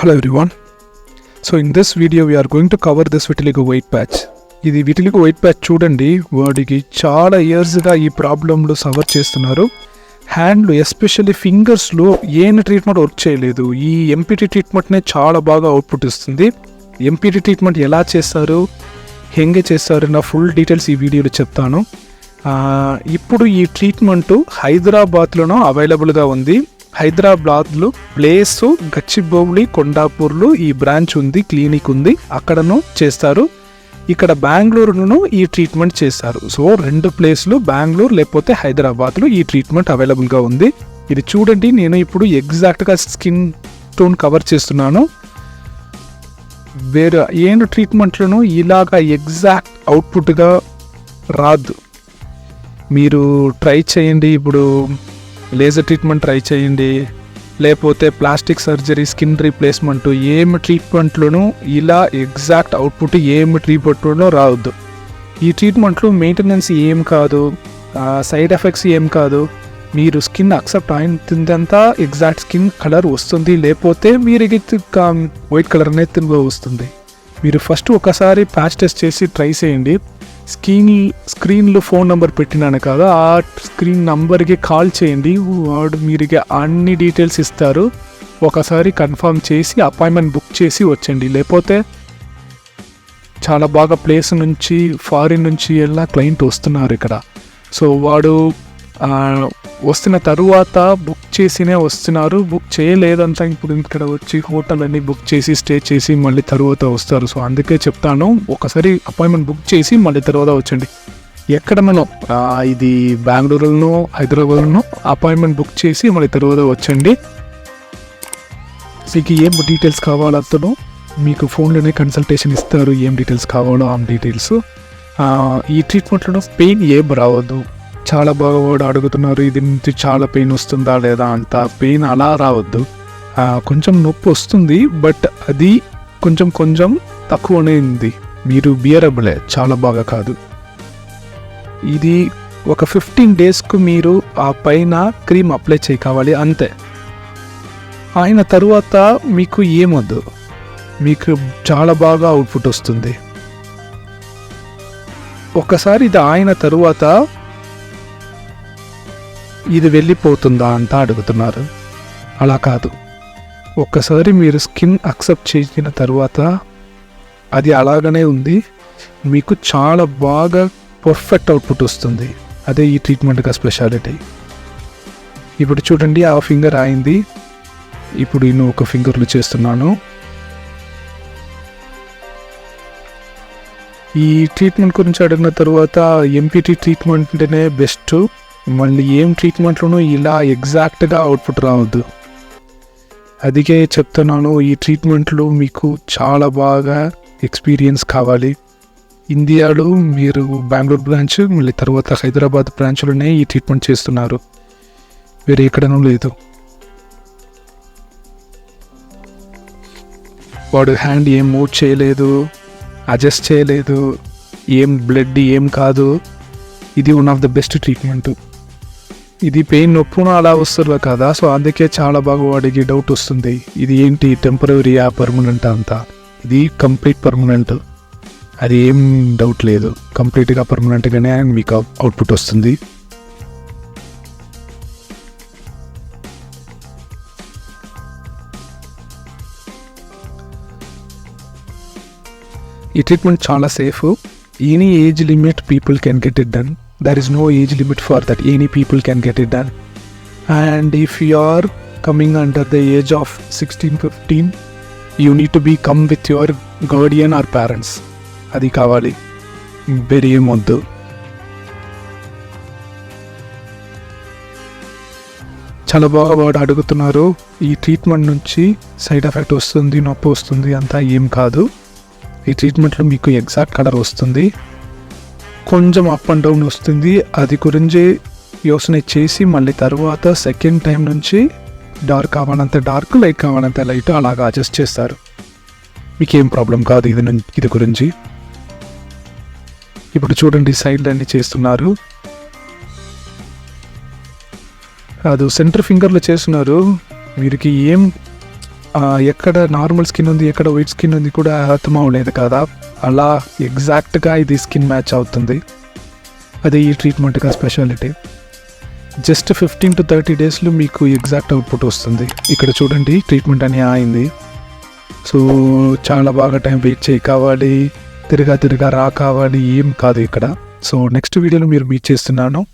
Hello everyone. So in this video we are going to cover this vitiligo white patch. ఇది vitiligo white patch చూడండి. వాడికి చాలా ఇయర్స్గా ఈ ప్రాబ్లంలో సవర్ చేస్తున్నారు. హ్యాండ్లు ఎస్పెషల్లీ ఫింగర్స్లో ఏం ట్రీట్మెంట్ వర్క్ చేయలేదు. ఈ ఎంపీటీ ట్రీట్మెంట్నే చాలా బాగా అవుట్పుట్ ఇస్తుంది. ఎంపీటీ ట్రీట్మెంట్ ఎలా చేస్తారు? హెంగే చేస్తారు? నా ఫుల్ డీటెయిల్స్ ఈ వీడియోలో చెప్తాను. ఇప్పుడు ఈ ట్రీట్మెంట్ హైదరాబాద్లోనూ అవైలబుల్గా ఉంది. హైదరాబాద్లో ప్లేస్ గచ్చిబౌలి కొండాపూర్లో ఈ బ్రాంచ్ ఉంది క్లినిక్ ఉంది. అక్కడను చేస్తారు. ఇక్కడ బెంగళూరును ఈ ట్రీట్మెంట్ చేస్తారు. సో రెండు ప్లేస్లు బెంగళూరు లేకపోతే హైదరాబాద్లో ఈ ట్రీట్మెంట్ అవైలబుల్గా ఉంది. ఇది చూడండి నేను ఇప్పుడు ఎగ్జాక్ట్గా స్కిన్ టోన్ కవర్ చేస్తున్నాను. వేరే ఏను ట్రీట్మెంట్లను ఇలాగా ఎగ్జాక్ట్ అవుట్పుట్గా రాదు. మీరు ట్రై చేయండి. ఇప్పుడు లేజర్ ట్రీట్మెంట్ ట్రై చేయండి. లేకపోతే ప్లాస్టిక్ సర్జరీ స్కిన్ రీప్లేస్మెంట్ ఏమి ట్రీట్మెంట్లోనూ ఇలా ఎగ్జాక్ట్ అవుట్పుట్ ఏమి ట్రీట్మెంట్లోనూ రావద్దు. ఈ ట్రీట్మెంట్లో మెయింటెనెన్స్ ఏం కాదు సైడ్ ఎఫెక్ట్స్ ఏం కాదు. మీరు స్కిన్ అక్సెప్ట్ అయినంతా ఎగ్జాక్ట్ స్కిన్ కలర్ వస్తుంది. లేకపోతే మీరు వైట్ కలర్ అనేది వస్తుంది. మీరు ఫస్ట్ ఒకసారి ప్యాచ్ టెస్ట్ చేసి ట్రై చేయండి. స్క్రీన్ స్క్రీన్లో ఫోన్ నెంబర్ పెట్టినాను కదా ఆ స్క్రీన్ నంబర్కి కాల్ చేయండి. వాడు మీరికి అన్ని డీటెయిల్స్ ఇస్తారు. ఒకసారి కన్ఫర్మ్ చేసి అపాయింట్మెంట్ బుక్ చేసి వచ్చండి. లేకపోతే చాలా బాగా ప్లేస్ నుంచి ఫారిన్ నుంచి ఎలా క్లయింట్ వస్తున్నారు ఇక్కడ. సో వాడు వస్తున్న తరువాత బుక్ చేసినే వస్తున్నారు. బుక్ చేయలేదంతా ఇప్పుడు ఇక్కడ వచ్చి హోటల్ అన్ని బుక్ చేసి స్టే చేసి మళ్ళీ తరువాత వస్తారు. సో అందుకే చెప్తాను. ఒకసారి అపాయింట్మెంట్ బుక్ చేసి మళ్ళీ తర్వాత వచ్చండి. ఎక్కడ మనం ఇది బెంగళూరులోనో హైదరాబాద్లోనో అపాయింట్మెంట్ బుక్ చేసి మళ్ళీ తర్వాత వచ్చండి. మీకు ఏం డీటెయిల్స్ కావాలో అతను మీకు ఫోన్లోనే కన్సల్టేషన్ ఇస్తారు. ఏం డీటెయిల్స్ కావాలో ఆ డీటెయిల్స్ ఈ ట్రీట్మెంట్లో పెయిన్ ఏం రావద్దు. చాలా బాగా వాడు అడుగుతున్నారు ఇది నుంచి చాలా పెయిన్ వస్తుందా లేదా? అంత పెయిన్ అలా రావద్దు. కొంచెం నొప్పి వస్తుంది బట్ అది కొంచెం కొంచెం తక్కువనే ఉంది. మీరు బియరబులే చాలా బాగా కాదు. ఇది ఒక ఫిఫ్టీన్ డేస్కు మీరు ఆ పైన క్రీమ్ అప్లై చేయ కావాలి అంతే. ఆయన తరువాత మీకు ఏమొద్దు. మీకు చాలా బాగా అవుట్పుట్ వస్తుంది. ఒకసారి ఇది ఆయన తరువాత ఇది వెళ్ళిపోతుందా అంతా అడుగుతున్నారు. అలా కాదు. ఒక్కసారి మీరు స్కిన్ అక్సెప్ట్ చేసిన తర్వాత అది అలాగనే ఉంది. మీకు చాలా బాగా పర్ఫెక్ట్ అవుట్పుట్ వస్తుంది. అదే ఈ ట్రీట్మెంట్గా స్పెషాలిటీ. ఇప్పుడు చూడండి ఆ ఫింగర్ అయింది ఇప్పుడు నేను ఒక ఫింగర్లు చేస్తున్నాను. ఈ ట్రీట్మెంట్ గురించి అడిగిన తర్వాత ఎంపీటీ ట్రీట్మెంట్ అంటేనే బెస్ట్. మళ్ళీ ఏం ట్రీట్మెంట్లోనూ ఇలా ఎగ్జాక్ట్గా అవుట్పుట్ రావద్దు. అదికే చెప్తున్నాను ఈ ట్రీట్మెంట్లో మీకు చాలా బాగా ఎక్స్పీరియన్స్ కావాలి. ఇండియాలో మీరు బెంగళూరు బ్రాంచ్ మళ్ళీ తర్వాత హైదరాబాద్ బ్రాంచ్లోనే ఈ ట్రీట్మెంట్ చేస్తున్నారు. వేరే ఎక్కడనూ లేదు. వాడు హ్యాండ్ ఏం మూవ్ చేయలేదు అడ్జస్ట్ చేయలేదు ఏం బ్లడ్ ఏం కాదు. ఇది one of the best treatment ఇది పెయిన్ నొప్పున అలా వస్తుంది కదా సో అందుకే చాలా బాగా వాడికి డౌట్ వస్తుంది. ఇది ఏంటి టెంపరీయా పర్మనెంట్ అంతా? ఇది కంప్లీట్ పర్మనెంట్ అది ఏం డౌట్ లేదు. కంప్లీట్గా పర్మనెంట్గానే మీకు అవుట్పుట్ వస్తుంది. ఈ ట్రీట్మెంట్ చాలా safe any age limit people can get it done there is no age limit for that any people can get it done and if you are coming under the age of sixteen fifteen you need to be come with your guardian or parents అది కావాలి. వేరే వద్దు చాలా బాగా వాడు అడుగుతున్నారు ఈ treatment నుంచి సైడ్ ఎఫెక్ట్ వస్తుంది నొప్పి వస్తుంది అంతా ఏం కాదు. ఈ ట్రీట్మెంట్లో మీకు ఎగ్జాక్ట్ కలర్ వస్తుంది. కొంచెం అప్ అండ్ డౌన్ వస్తుంది. అది గురించి యోచన చేసి మళ్ళీ తర్వాత సెకండ్ టైం నుంచి డార్క్ కావాలంత డార్క్ లైట్ కావాలంత లైట్ అలాగా అడ్జస్ట్ చేస్తారు. మీకేం ప్రాబ్లం కాదు ఇది ఇది గురించి. ఇప్పుడు చూడండి సైడ్ అన్ని చేస్తున్నారు. అది సెంటర్ ఫింగర్లో చేస్తున్నారు. వీరికి ఏం ఎక్కడ నార్మల్ స్కిన్ ఉంది ఎక్కడ వైట్ స్కిన్ ఉంది కూడా అర్థం అవ్వలేదు కదా. అలా ఎగ్జాక్ట్గా ఇది స్కిన్ మ్యాచ్ అవుతుంది. అది ఈ ట్రీట్మెంట్గా speciality. Just fifteen to thirty డేస్లో మీకు ఎగ్జాక్ట్ అవుట్పుట్ వస్తుంది. ఇక్కడ చూడండి ట్రీట్మెంట్ అని అయింది సో చాలా బాగా టైం వెయిట్ చేయి కావాలి తిరగా తిరగా రా కావాలి ఏం కాదు ఇక్కడ. సో నెక్స్ట్ వీడియోలో మీరు మీట్ చేస్తున్నాను.